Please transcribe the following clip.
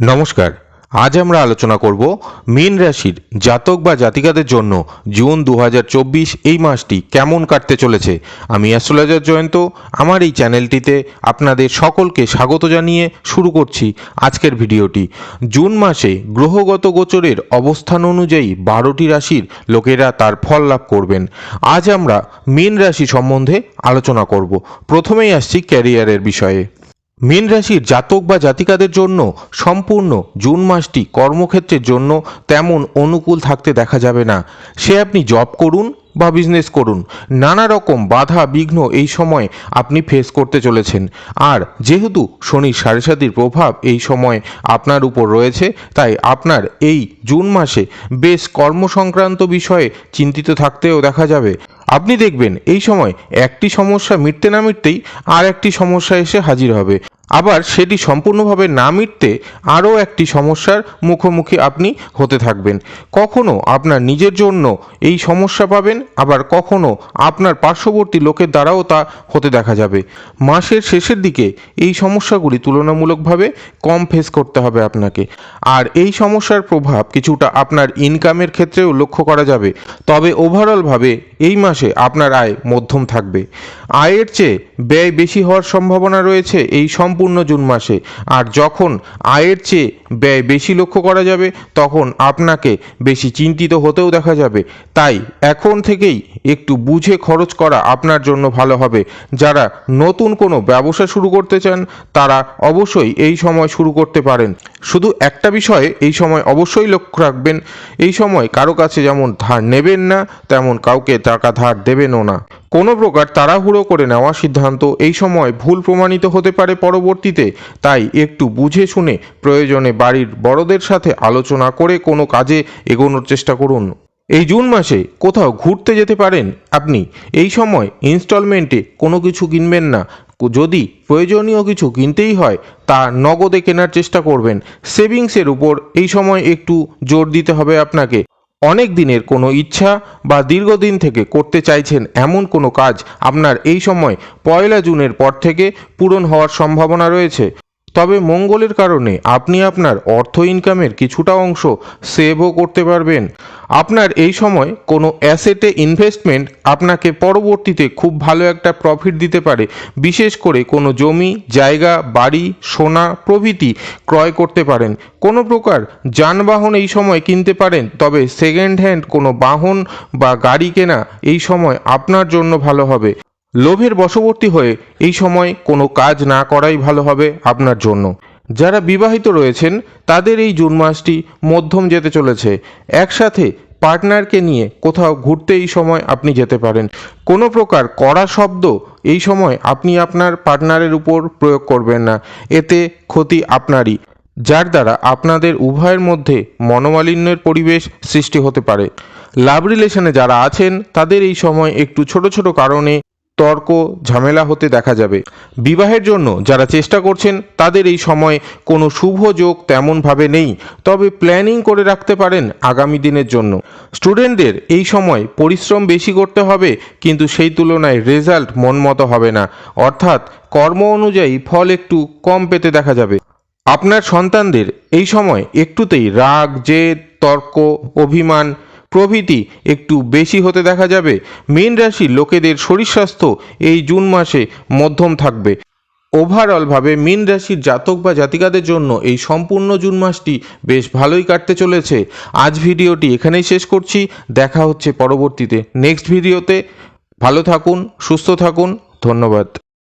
নমস্কার, আজ আমরা আলোচনা করব মীন রাশির জাতক বা জাতিকাদের জন্য জুন দু হাজার চব্বিশ এই মাসটি কেমন কাটতে চলেছে। আমি অ্যাস্ট্রোলজার জয়ন্ত, আমার এই চ্যানেলটিতে আপনাদের সকলকে স্বাগত জানিয়ে শুরু করছি আজকের ভিডিওটি। জুন মাসে গ্রহগত গোচরের অবস্থান অনুযায়ী বারোটি রাশির লোকেরা তার ফল লাভ করবেন। আজ আমরা মীন রাশি সম্বন্ধে আলোচনা করব। প্রথমেই আসছি ক্যারিয়ারের বিষয়ে। মীন রাশির জাতক বা জাতিকাদের জন্য সম্পূর্ণ জুন মাসটি কর্মক্ষেত্রের জন্য তেমন অনুকূল থাকতে দেখা যাবে না। সে আপনি জব করুন বা বিজনেস করুন। নানা রকম বাধা, বিঘ্ন এই সময় আপনি ফেস করতে চলেছেন। আর যেহেতু শনির সাড়ে সাতির প্রভাব এই সময় আপনার উপর রয়েছে, তাই আপনার এই জুন মাসে বেশ কর্মসংক্রান্ত বিষয়ে চিন্তিত থাকতেও দেখা যাবে। আপনি দেখবেন এই সময় একটি সমস্যা মিটতে না মিটতেই আর একটি সমস্যা এসে হাজির হবে। আবার সেটি সম্পূর্ণভাবে না মিটতে আরও একটি সমস্যার মুখোমুখি আপনি হতে থাকবেন। কখনো আপনার নিজের জন্য এই সমস্যা পাবেন, আবার কখনো আপনার পার্শ্ববর্তী লোকের দ্বারাও তা হতে দেখা যাবে। মাসের শেষের দিকে এই সমস্যাগুলি তুলনামূলকভাবে কম ফেস করতে হবে আপনাকে। আর এই সমস্যার প্রভাব কিছুটা আপনার ইনকামের ক্ষেত্রেও লক্ষ্য করা যাবে। তবে ওভারঅলভাবে এই মাসে আপনার আয় মধ্যম থাকবে। আয়ের চেয়ে ব্যয় বেশি হওয়ার সম্ভাবনা রয়েছে এই সম্পূর্ণ জুন মাসে। আর যখন আয়ের চেয়ে ব্যয় বেশি লক্ষ্য করা যাবে, তখন আপনাকে বেশি চিন্তিত হতেও দেখা যাবে। তাই এখন থেকেই একটু বুঝে খরচ করা আপনার জন্য ভালো হবে। যারা নতুন কোনো ব্যবসা শুরু করতে চান, তারা অবশ্যই এই সময় শুরু করতে পারেন। শুধু একটা বিষয়ে, এই সময় অবশ্যই লক্ষ্য রাখবেন। এই সময় কারও কাছে যেমন ধার নেবেন না, তেমন কাউকে টাকা ধার দেবেনও না। কোনো প্রকার তাড়াহুড়ো করে নেওয়া সিদ্ধান্ত এই সময় ভুল প্রমাণিত হতে পারে পরবর্তীতে। তাই একটু বুঝে শুনে প্রয়োজনে বাড়ির বড়দের সাথে আলোচনা করে কোনো কাজে এগোনোর চেষ্টা করুন। এই জুন মাসে কোথাও ঘুরতে যেতে পারেন আপনি। এই সময় ইনস্টলমেন্টে কোনো কিছু কিনবেন না। যদি প্রয়োজনীয় কিছু কিনতেই হয়, তা নগদে কেনার চেষ্টা করবেন। সেভিংসের উপর এই সময় একটু জোর দিতে হবে আপনাকে। অনেক দিনের কোনো ইচ্ছা বা দীর্ঘদিন থেকে করতে চাইছেন এমন কোনো কাজ আপনার এই সময় পয়লা জুনের পর থেকে পূরণ হওয়ার সম্ভাবনা রয়েছে। তবে মঙ্গলের কারণে আপনি আপনার অর্থ ইনকামের কিছুটা অংশ সেভও করতে পারবেন। আপনার এই সময় কোনো অ্যাসেটে ইনভেস্টমেন্ট আপনাকে পরবর্তীতে খুব ভালো একটা প্রফিট দিতে পারে। বিশেষ করে কোনো জমি, জায়গা, বাড়ি, সোনা প্রভৃতি ক্রয় করতে পারেন। কোনো প্রকার যানবাহন এই সময় কিনতে পারেন, তবে সেকেন্ড হ্যান্ড কোনো বাহন বা গাড়ি কেনা এই সময় আপনার জন্য ভালো হবে। লোভের বশবর্তী হয়ে এই সময় কোনো কাজ না করাই ভালো হবে আপনার জন্য। যারা বিবাহিত রয়েছেন, তাদের এই জুন মাসটি মধ্যম যেতে চলেছে। একসাথে পার্টনারকে নিয়ে কোথাও ঘুরতে এই সময় আপনি যেতে পারেন। কোনো প্রকার কড়া শব্দ এই সময় আপনি আপনার পার্টনারের উপর প্রয়োগ করবেন না। এতে ক্ষতি আপনারই, যার দ্বারা আপনাদের উভয়ের মধ্যে মনোমালিন্যের পরিবেশ সৃষ্টি হতে পারে। লাভ রিলেশনে যারা আছেন, তাদের এই সময় একটু ছোট ছোট কারণে তর্ক, ঝামেলা হতে দেখা যাবে। বিবাহের জন্য যারা চেষ্টা করছেন, তাদের এই সময় কোনো শুভ যোগ তেমনভাবে নেই। তবে প্ল্যানিং করে রাখতে পারেন আগামী দিনের জন্য। স্টুডেন্টদের এই সময় পরিশ্রম বেশি করতে হবে, কিন্তু সেই তুলনায় রেজাল্ট মনমতো হবে না। অর্থাৎ কর্ম অনুযায়ী ফল একটু কম পেতে দেখা যাবে। আপনার সন্তানদের এই সময় একটুতেই রাগ, জেদ, তর্ক, অভিমান প্রভৃতি একটু বেশি হতে দেখা যাবে। মীন রাশির লোকেদের শরীর স্বাস্থ্য এই জুন মাসে মধ্যম থাকবে। ওভারঅলভাবে মীন রাশির জাতক বা জাতিকাদের জন্য এই সম্পূর্ণ জুন মাসটি বেশ ভালোই কাটতে চলেছে। আজ ভিডিওটি এখানেই শেষ করছি। দেখা হচ্ছে পরবর্তীতে। নেক্সট ভিডিওতে। ভালো থাকুন, সুস্থ থাকুন। ধন্যবাদ।